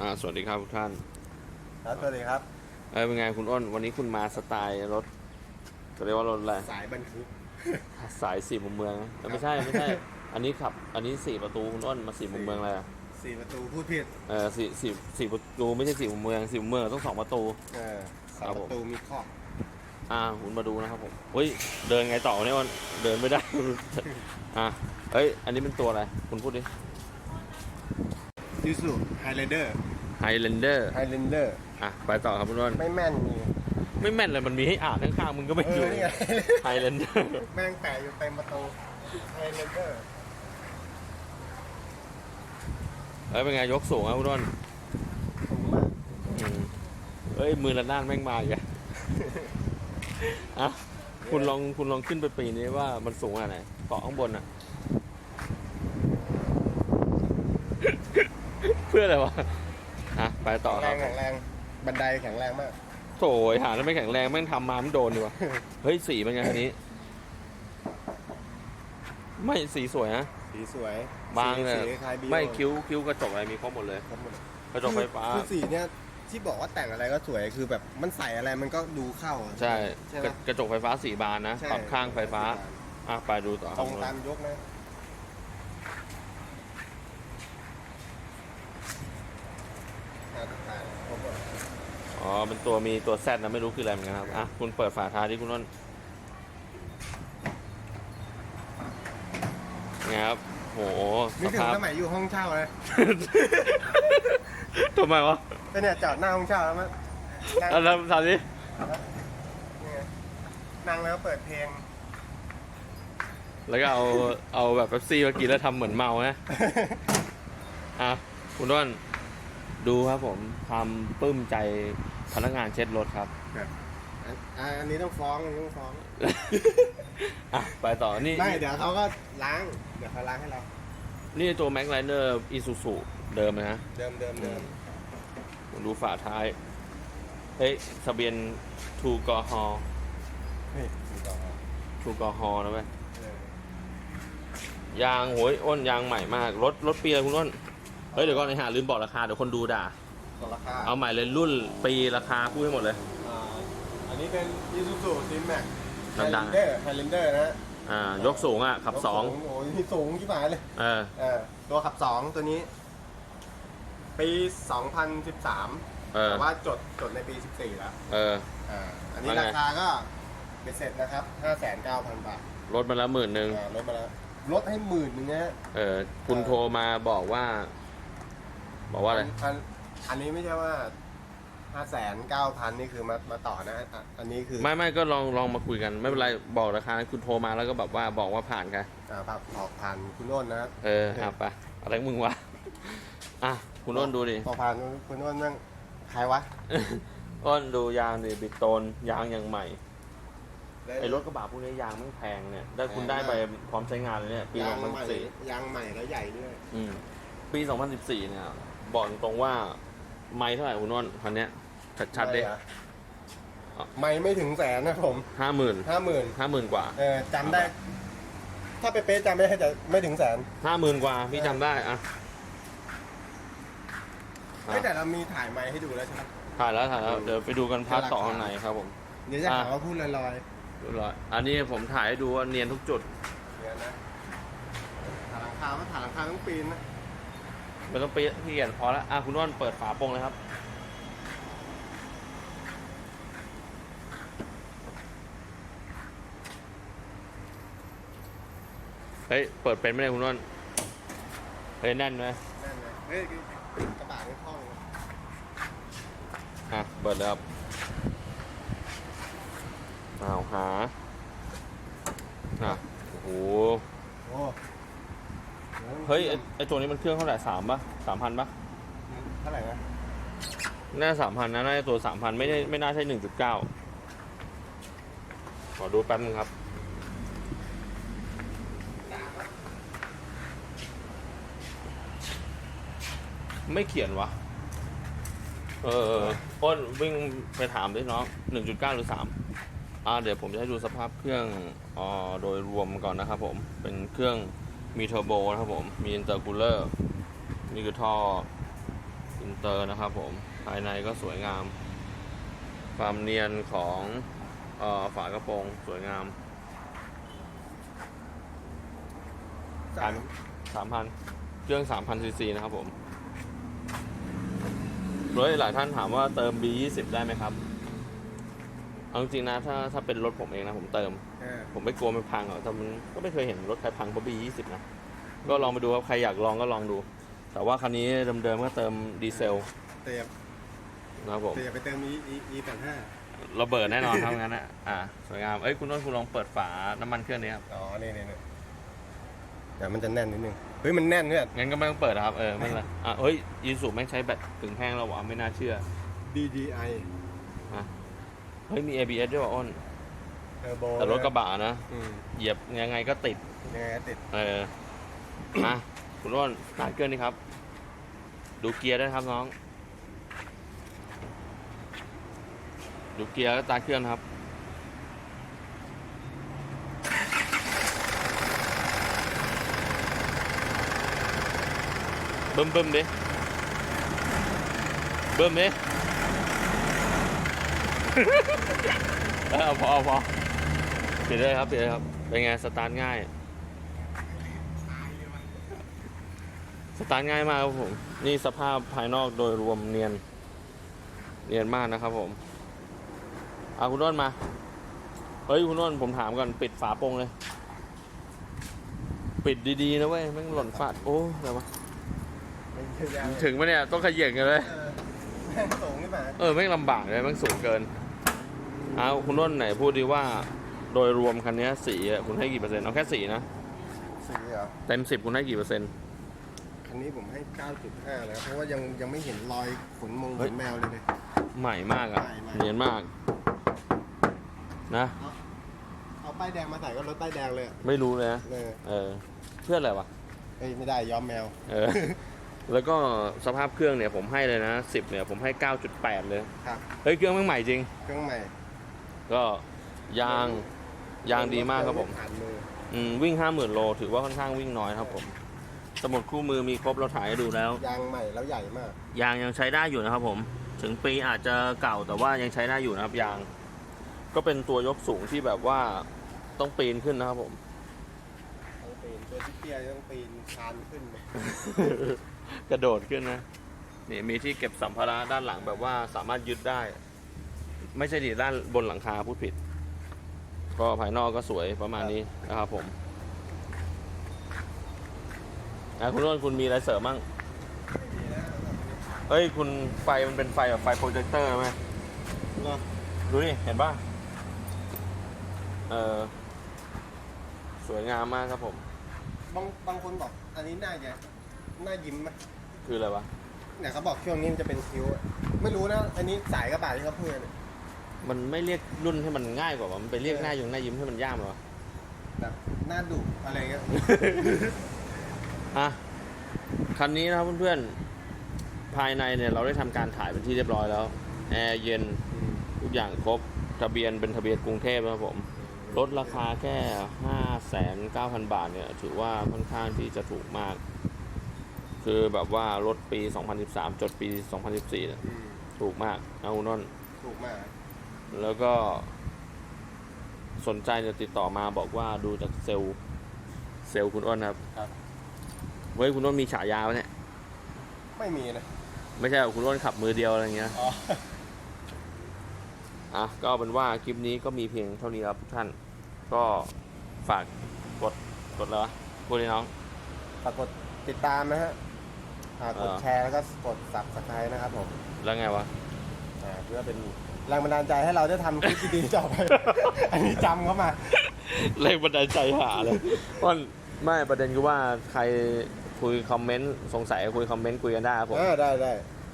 อ่าสวัสดีครับทุกท่านครับสวัสดีครับเอ้ยเป็นไงคุณอ้น วันนี้คุณมาสไตล์รถเขาเรียกว่ารถอะไรสายบรรทุกสายสี่มุมเมืองเอ้ยไม่ใช่ไม่ใช่ อันนี้ขับ อันนี้สี่ประตูคุณอ้นมาสี่มุมเมืองอะไรอะสี่ประตูพูดผิดเออสี่สี่สี่ประตูไม่ใช่สี่มุมเมืองสี่มุมเมืองต้องสองประตู เออสาครัมบปผมระตูมีครอบอ่าคุณมาดูนะครับผมเฮ้ยเดินไงต่อเนี่ยอ้นเดินไม่ได้อะเอ้ยอันนี้เป็นตัวอะไรคุณพูดดิ ยูสุไฮเลนเดอร์ไฮแลนเดอร์ไฮเลนเดอร์อะไปต่อครับคุณอ้นไม่แม่นนี่ไม่แม่นเลยมันมีให้อ่านข้างๆมึงก็ไม่เอดูอนี่ไง ไฮแลนเดอร์แม่งแปะอยู่เต็มประตูไฮเลนเดอร์เอ้ยเป็นไงยกสูงครับคุณอ้นสูงมากอืมเอ้ยมือละด้านแม่งมาอีกอะอะคุณลองคุณลองขึ้นไปปีนนี้ว่ามันสูงขนาดไหนเกาะข้างบนอะ เพื่ออะไรวะอะไปต่อคแรรับงแข็งแรงบันไดแข็งแรงมาก โถยหาแล้วไม่แข็งแรงแม่งทำมาไม่โดนดีวะเฮ้ยสีเป็นไงคันนี้ ไม่สีสวยนะสีสวยบางสีเนี่ยสีคล้ายบิวไม่คิ้วคิ้วกระจกอะไรมีครบหมดเลย ครับหมดกระจกไฟฟ้า คือสีเนี่ยที่บอกว่าแต่งอะไรก็สวยคือแบบมันใส่อะไรมันก็ดูเข้าอะใช่ใช่ไหกมระกระจกไฟฟ้าสีบานนะใช่ปรับข้างไฟฟ้าอะไปดูต่อคตรัรบงตามยกนะอ่าอ่าครบหมด อ๋อ เป็นตัวมีตัวแซดนะไม่รู้คืออะไรเหมือนกันครับ อะ คุณเปิดฝาท้ายที่คุณน้นไงครับ โหนึสกถึงภาพสมัยอยู่ห้องเช่าเลยทำไมวะก็เนี่ยจอดหน้าห้องเช่าแล้วมันนั่งอะแล้วทำดินี่ไงนั่งแล้วเปิดเพลง แล้วก็เอาเอาแบบเป๊ปซี่มากินแล้วทำเหมือนเมานะอะคุณน้นดูครับผมความปลื้มใจ พนักงานเช็ดรถครับ อะอันนี้ต้องฟ้องอันนี้ต้องฟ้อง อะไปต่อนี่ไม่ เดี๋ยวเขาก็ล้าง เดี๋ยวเขาล้างให้เรา นี่ตัวแม็กไลเนอร์อีซูซูเดิมเลยนะเดิมเดิมเดิมดูฝาท้าย เฮ้ยทะเบียนทูกอฮอนี่ดูต่อครับทูกอฮอนะเว้ยเออยางโหยอ้นยางใหม่มาก รถรถปีอะไรคุณอ้น เฮ้ยเดี๋ยวก่อนไอ้ห่าลืมบอกราคาเดี๋ยวคนดูด่า ตัวราคาเอาใหม่เลยรุ่นปีราคาพูดให้หมดเลย อ่าอันนี้เป็น Isuzu D-Max ดังๆ Highlander Highlander นะอ่ายกสูงอะขับสองโอ้ยสูงที่หมายเลยเออเออตัวขับสองตัวนี้ ปี 2013 เออแต่ว่าจดจดในปี 14 แล้วเออ อ่าอันนี้ว่าไงราคาก็เบ็ดเสร็จนะครับ 5,900 บาทรถมาแล้วหมื่นหนึ่งอ่าลดมาแล้วลดให้หมื่นหนึงนะฮะ เออคุณโทรมาบอกว่า บอกว่าอะไรอัน อันนี้ไม่ใช่ว่า5,900นี่คือมามาต่อนะอะอันนี้คือไม่ไม่ก็ลองลองมาคุยกัน ไม่เป็นไรบอกราคาคุณโทรมาแล้วก็แบบว่าบอกว่าผ่านค่ะอ่าผ่านออกผ่านคุณโน้นนะครับเอออะไปอะไรของมึงวะอะคุณอ้นดูดิออกผ่านคุณโน้นนั่งใครวะ อ้นดูยางดิบิดโตนยางอย่างใหม่ ไอ้รถกระบะพวกนี้ยางมันแพงเนี่ยได้คุณได้ไปพร้อมใช้งานเลยเนี่ยปียางใหม่2014ยางใหม่แล้วใหญ่ด้วยอืมปี 2014 เนี่ย บอกตรงๆว่า ไม่เท่าไหร่คุณอ้นคันเนี้ยชัดๆเด้ไม่ไม่ถึงแสนนะผมห้าหมื่นห้าหมื่นห้าหมื่นกว่าเออจำได้ ถ้าเป๊ะๆจำไม่ได้จะไม่ถึงแสนห้าหมื่นกว่าพี่จำได้อะเฮ้ยแต่เรามีถ่ายไม้ให้ดูแล้วใช่ไหมถ่ายแล้วถ่ายแล้วเดี๋ยวไปดูกันพาร์ทต่อข้างในครับผมเดี๋ยวจะหาอะว่าพูดลอยเรียบร้อยอันนี้ผมถ่ายให้ดูว่าเนียนทุกจุดๆเนี่ยนะถ่ายหลังคาว่าถ่ายหลังคาต้องปีนนะ ไม่ต้องเปียพี่เกียนพอแล้วอะคุณอ้นเปิดฝาโปร่งเลยครับ เฮ้ย เปิดเป็นไหมเนี่ยคุณอ้นเฮ้ยแน่นไหมนั่นเลยเฮ้ยกระบะนี่ท่องเลยอะ เปิดเลยครับอ้าวหาอะโอ้โหโอ้ เฮ้ยไอ้ไอตัวนี้มันเครื่องเท่าไหร่สามปะสามพันปะเท่าไหร่นะน่าสามพันนะน่าจะตัวสามพันไม่ได้ไม่น่าใช่หนึ่งจุดเก้าขอดูแป๊บนึงครับ ไม่เขียนวะ เออเอออ้นวิ่งไปถามด้วยน้องหนึ่งจุดเก้าหรือสามอ่าเดี๋ยวผมจะให้ดูสภาพเครื่องอ่าโดยรวมก่อนนะครับผมเป็นเครื่อง มีเทอร์โบนะครับผม มีอินเตอร์คูลเลอร์ นี่คือท่ออินเตอร์นะครับผม ภายในก็สวยงาม ความเนียนของเออฝากระโปรงสวยงามสามสามพันเครื่องสามพันซีซีนะครับผมรถหลายท่านถามว่าเติม B 2 0 ได้ไหมครับ เอาจริงๆนะถ้าถ้าเป็นรถผมเองนะผมเติม เออผมไม่กลัวมันพังหรอกแต่มันก็ไม่เคยเห็นรถใครพังเพราะ B 2 0นะ ก็ลองไปดูครับใครอยากลองก็ลองดู แต่ว่าคันนี้เดิมๆก็เติมดีเซลเตียบนะครับผมเตียบไปเติม e e e แปดห้าระเบิดแน่นอนครับงั้นอะอ่าสวยงามเอ้ยคุณน้นคุณลองเปิดฝาน้ำมันเครื่องนี้ครับอ๋อนี่นี่นี่แต่มันจะแน่นนิดนึงเฮ้ยมันแน่นเนี่ยงั้นก็ไม่ต้องเปิดนะครับเออไม่เป็นไรอะเฮ้ยยีสูบแม่งใช้แบตถึงแห้งแล้ววะไม่น่าเชื่อ DDI เฮ้ยมี ABS ด้วยวะอ้นเทอร์โบแต่รถกระบะนะอืมเหยียบยังไงก็ติด ยังไงก็ติดเออ มาคุณอ้นสตาร์ทเครื่องนี่ครับ ดูเกียร์ด้วยนะครับน้อง ดูเกียร์ก็สตาร์ทเครื่องนะครับเบิ่มเบิ่มดิเบิ่มดิ เออเอาพอเอาพอเปลี่ยนเลยครับเปลี่ยนเลยครับ เป็นไงสตาร์ทง่าย สตาร์ทง่ายมากครับผม นี่สภาพภายนอกโดยรวมเนียน เนียนมากนะครับผมเอาคุณน้นมา เฮ้ยคุณน้นผมถามก่อนปิดฝาโปรงเลย ปิดดีๆนะเว้ยแม่งหล่นฟาดโอ้อะไรวะมันเยอะแยะเลยถึงปะเนี่ยต้องขย่งกันเลยเออแม่งสูงขึ้นมาเออแม่งลำบากเลยแม่งสูงเกิน เอาคุณน้นไหนพูดดีว่าโดยรวมคันนี้สีอะคุณให้กี่เปอร์เซ็นต์เอาแค่สีนะสีเหรอเต็มสิบคุณให้กี่เปอร์เซ็นต์คันนี้ผมให้ 9.5เลยครับเพราะว่ายังยังไม่เห็นรอยขนมงเฮ้ขยนแมวเลยเลยใหม่มากอะใหม่ใหม่เนียนมาก นะ เอาป้ายแดงมาใส่ก็รถป้ายแดงเลยอะไม่รู้เลยนะเออเออ เพื่ออะไรวะเอ้ยไม่ได้ย้อมแมว เออ แล้วก็สภาพเครื่องเนี่ยผมให้เลยนะสิบเนี่ยผมให้เก้าจุดแปดเลยครับเฮ้ยเครื่องแม่งใหม่จริง เครื่องใหม่ ก็ยางยางดีมากครับผมผ่านมืออืมวิ่งห้าหมื่นโลถือว่าค่อนข้างวิ่งน้อยครับผม สมุดคู่มือมีครบเราถ่ายให้ดูแล้ว ยางใหม่แล้วใหญ่มาก ยางยังใช้ได้อยู่นะครับผม ถึงปีอาจจะเก่าแต่ว่ายังใช้ได้อยู่นะครับยาง ก็เป็นตัวยกสูงที่แบบว่าต้องปีนขึ้นนะครับผม ต้องปีนตัวที่เตี้ยต้องปีนคานขึ้น กระโดดขึ้นนะ นี่มีที่เก็บสัมภาระด้านหลังแบบว่าสามารถยึดได้ ไม่ใช่ดิด้านบนหลังคาพูดผิด ก็ภายนอกก็สวยประมาณนี้นะครับผมอะคุณร่นคุณมีอะไรเสริมมั่งเฮ้ยคุณไฟมันเป็นไฟแบบไฟโปรเจคเตอร์ไหมเนอะดูนี่เห็นป่ะเออสวยงามมากครับผม บางบางคนบอก อันนี้น่าจะน่ายิ้มไหมคืออะไรวะ เนี่ยเขาบอกช่วงนี้มันจะเป็นคิ้วอะไม่รู้นะ อันนี้สายกระบะที่เขาพูดเนี่ย มันไม่เรียกรุ่นให้มันง่ายกว่ามันไปเรียกหน้ายงหน้ายิ้มให้มันยากเลยวะแบบหน้าดุอะไรเงี้ยอะคันนี้นะครับเพื่อนๆ ภายในเนี่ยเราได้ทำการถ่ายเป็นที่เรียบร้อยแล้วแอร์เย็นทุกอย่างครบทะเบียนเป็นทะเบียนกรุงเทพนะครับผมลดราคาแค่ 5 9 0 0 0บาทเนี่ย ถือว่าค่อนข้างที่จะถูกมาก คือแบบว่ารถปี 2013 จดปี 2014เนี่ยอืมถูกมาก เอานนท์ถูกมาก แล้วก็สนใจจะติดต่อมาบอกว่าดูจากเซลล์เซลล์คุณอ้นครับ ครับเฮ้ยคุณอ้นมีฉายาวะเนี่ย ไม่มีนะ ไม่ใช่คุณอ้นขับมือเดียวอะไรเงี้ย อ๋อ อะก็เอาเป็นว่าคลิปนี้ก็มีเพียงเท่านี้ครับทุกท่าน ก็ฝากกดกดเลยวะพูดเลยน้อง ฝากกดติดตามนะฮะอ่ากดอ่าแชร์แล้วก็กด subscribe นะครับผมแล้วไงวะ อ่าเพื่อเป็น แรงบันดาลใจให้เราได้ทำคลิปดีๆต่อไป อันนี้จำเข้ามา แรงบันดาลใจหาเลยว่าไม่ประเด็นคือว่าใครคุยคอมเมนต์สงสัยคุยคอมเมนต์คุยกันได้ครับผมเออได้ได้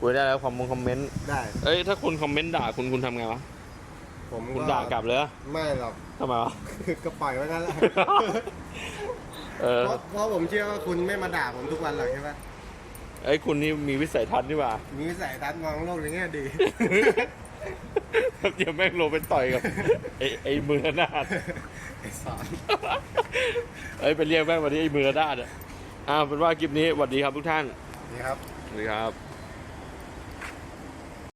คุยได้แล้วคอมมงคอมเมนต์ได้เอ้ยถ้าคุณคอมเมนต์ด่าคุณคุณทำไงวะผมคุณด่ากลับเลยเหรอไม่หรอกทำไมวะก็ปล่อยไว้นั่นแหละเออเพราะเพราะผมเชื่อว่าคุณไม่มาด่าผมทุกวันหรอกใช่ไหมไอ้ยคุณนี่มีวิสัยทัศน์นี่หว่า มีวิสัยทัศน์มองโลกในแง่ดี เดี๋ยวแม่งลงไปต่อยกับไอ้ไอ้มือหน้าดไอ้สอนเอ้ยไปเรียกแม่งมาที่ไอ้มือหน้าดอะอ้าวเป็นว่าคลิปนี้สวัสดีครับทุกท่าน นี่ครับ สวัสดีครับ